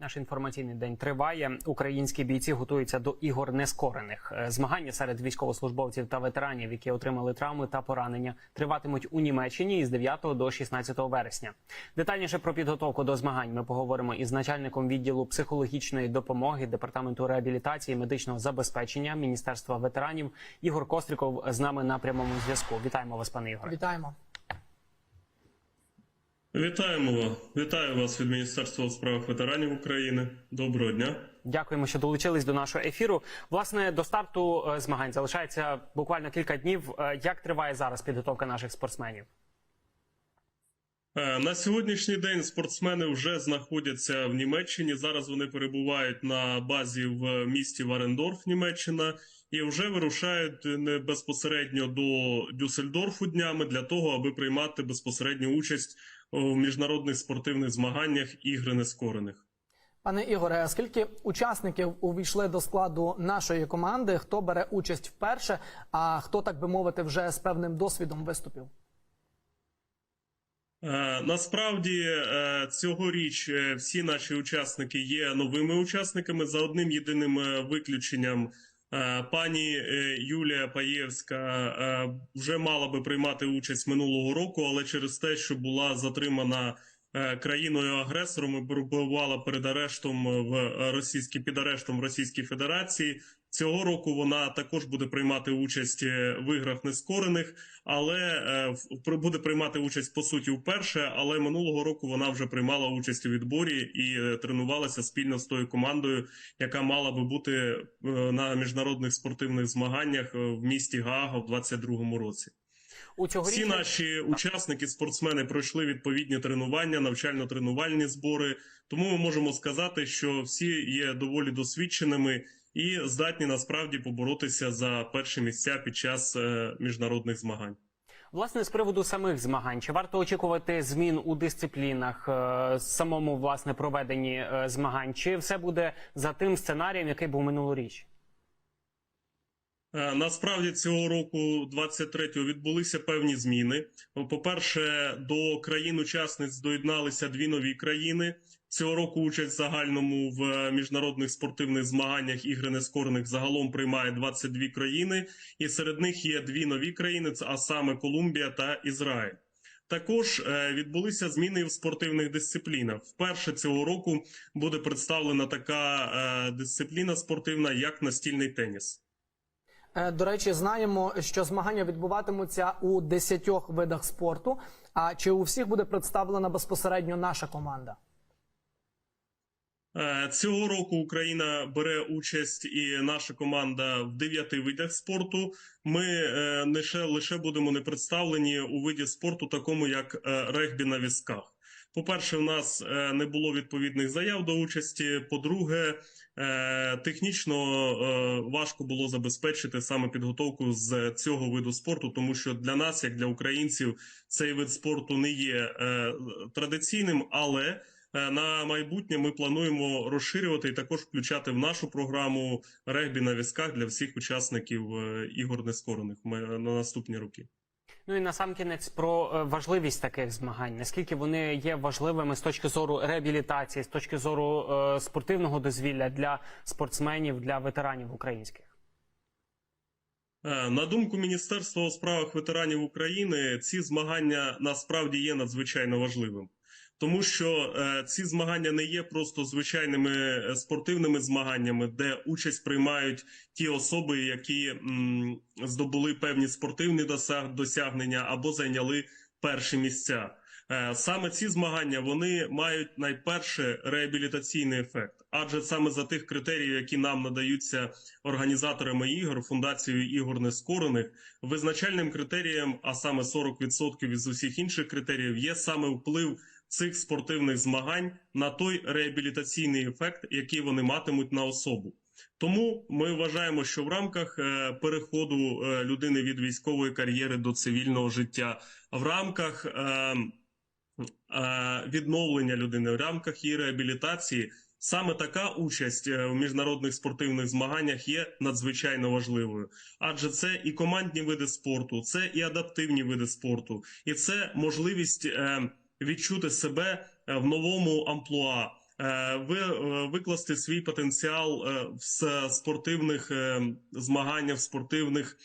Наш інформаційний день триває. Українські бійці готуються до ігор нескорених. Е, Змагання серед військовослужбовців та ветеранів, які отримали травми та поранення, триватимуть у Німеччині із 9 до 16 вересня. Детальніше про підготовку до змагань ми поговоримо із начальником відділу психологічної допомоги департаменту реабілітації і медичного забезпечення Міністерства ветеранів. Ігор Костріков з нами на прямому зв'язку. Вітаємо вас, пане Ігоре. Вітаємо. Вітаємо вас. Вітаю вас від Міністерства у справах ветеранів України. Доброго дня. Дякуємо, що долучились до нашого ефіру. Власне, до старту е, змагань залишається буквально кілька днів. Е, Як триває зараз підготовка наших спортсменів? Е, На сьогоднішній день спортсмени вже знаходяться в Німеччині. Зараз вони перебувають на базі в місті Варендорф, Німеччина, і вже вирушають не безпосередньо до Дюссельдорфу днями для того, аби приймати безпосередню участь у міжнародних спортивних змаганнях ігри нескорених. Пане Ігоре, а скільки учасників увійшли до складу нашої команди? Хто бере участь вперше, а хто, так би мовити, вже з певним досвідом виступів? Е, Насправді е, цьогоріч е, всі наші учасники є новими учасниками за одним єдиним виключенням. Е, Пані е, Юлія Паєвська е, вже мала би приймати участь минулого року, але через те, що була затримана е, країною-агресором і перебувала перед арештом в російській під арештом в Російській Федерації. Цього року вона також буде приймати участь е, в іграх нескорених, але е, буде приймати участь по суті вперше. Але минулого року вона вже приймала участь у відборі і е, тренувалася спільно з тою командою, яка мала би бути е, на міжнародних спортивних змаганнях е, в місті Гаага в 2022 році. У цьогоріч Всі наші учасники, спортсмени пройшли відповідні тренування, навчально-тренувальні збори. Тому ми можемо сказати, що всі є доволі досвідченими і здатні насправді поборотися за перші місця під час е, міжнародних змагань. власне з приводу самих змагань, чи варто очікувати змін у дисциплінах, е, самому власне проведенні е, змагань, чи все буде за тим сценарієм, який був минулоріч? Е, Насправді цього року, 23-го, відбулися певні зміни. По-перше, до країн-учасниць доєдналися дві нові країни. Цього року участь в загальному в е, міжнародних спортивних змаганнях ігри нескорених загалом приймає 22 країни, і серед них є дві нові країни, а саме Колумбія та Ізраїль. Також е, відбулися зміни в спортивних дисциплінах. Вперше цього року буде представлена така е, дисципліна спортивна, як настільний теніс. Е, До речі, знаємо, що змагання відбуватимуться у 10 видах спорту. А чи у всіх буде представлена безпосередньо наша команда? Е, Цього року Україна бере участь і наша команда в дев'яти видах спорту. Ми е, не лише будемо не представлені у виді спорту, такому як регбі на візках. По-перше, в нас е, не було відповідних заяв до участі. По-друге, е, технічно е, важко було забезпечити саме підготовку з цього виду спорту, тому що для нас, як для українців, цей вид спорту не є традиційним, але На майбутнє ми плануємо розширювати і також включати в нашу програму регбі на візках для всіх учасників ігор нескорених на наступні роки. Ну і насамкінець про е, важливість таких змагань. Наскільки вони є важливими з точки зору реабілітації, з точки зору е, спортивного дозвілля для спортсменів, для ветеранів українських? Е, На думку Міністерства у справах ветеранів України, ці змагання насправді є надзвичайно важливим. Тому що е, ці змагання не є просто звичайними е, спортивними змаганнями, де участь приймають ті особи, які м, здобули певні спортивні досяг- досягнення або зайняли перші місця. Е, Саме ці змагання вони мають найперше реабілітаційний ефект, адже саме за тих критеріїв, які нам надаються організаторами ігор, фундацією ігор нескорених, визначальним критерієм, а саме 40% із усіх інших критеріїв, є саме вплив цих спортивних змагань на той реабілітаційний ефект, який вони матимуть на особу. Тому ми вважаємо, що в рамках е, переходу е, людини від військової кар'єри до цивільного життя, в рамках е, відновлення людини, в рамках її реабілітації, саме така участь в міжнародних спортивних змаганнях є надзвичайно важливою, адже це і командні види спорту, це і адаптивні види спорту, і це можливість відчути себе е, в новому амплуа. е, е, викласти свій потенціал в спортивних змаганнях, в спортивних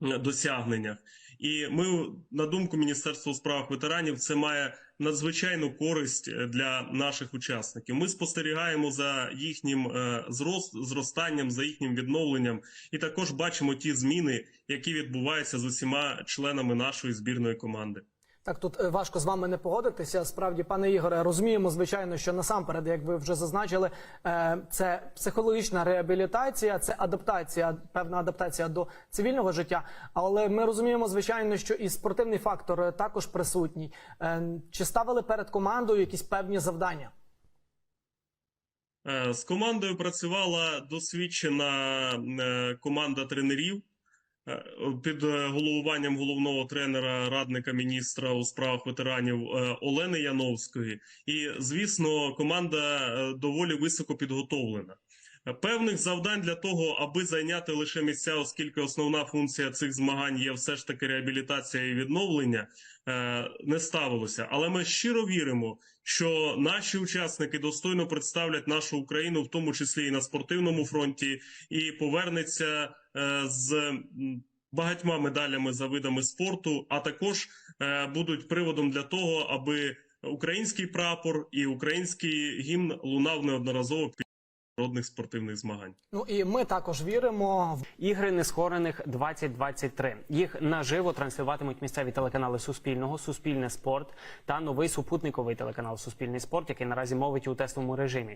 досягненнях. І ми, на думку Міністерства у справах ветеранів, це має надзвичайну користь для наших учасників. Ми спостерігаємо за їхнім зрост, зростанням, за їхнім відновленням, і також бачимо ті зміни, які відбуваються з усіма членами нашої збірної команди. Так, тут е, важко з вами не погодитися. Справді, пане Ігоре, розуміємо, звичайно, що насамперед, як ви вже зазначили, е, це психологічна реабілітація, це адаптація, певна адаптація до цивільного життя. Але ми розуміємо, звичайно, що і спортивний фактор е, також присутній. Чи ставили перед командою якісь певні завдання? З командою працювала досвідчена команда тренерів під е, головуванням головного тренера, радника міністра у справах ветеранів е, Олени Яновської. І, звісно, команда е, доволі високо підготовлена. Е, Певних завдань для того, аби зайняти лише місця, оскільки основна функція цих змагань є все ж таки реабілітація і відновлення, е, не ставилося. Але ми щиро віримо, що наші учасники достойно представлять нашу Україну, в тому числі і на спортивному фронті, і повернеться е, з багатьма медалями за видами спорту, а також е, будуть приводом для того, аби український прапор і український гімн лунав неодноразово під народних спортивних змагань. Ну і ми також віримо в Ігри нескорених 2023. Їх наживо транслюватимуть місцеві телеканали Суспільного, Суспільне спорт та новий супутниковий телеканал Суспільний спорт, який наразі мовить у тестовому режимі.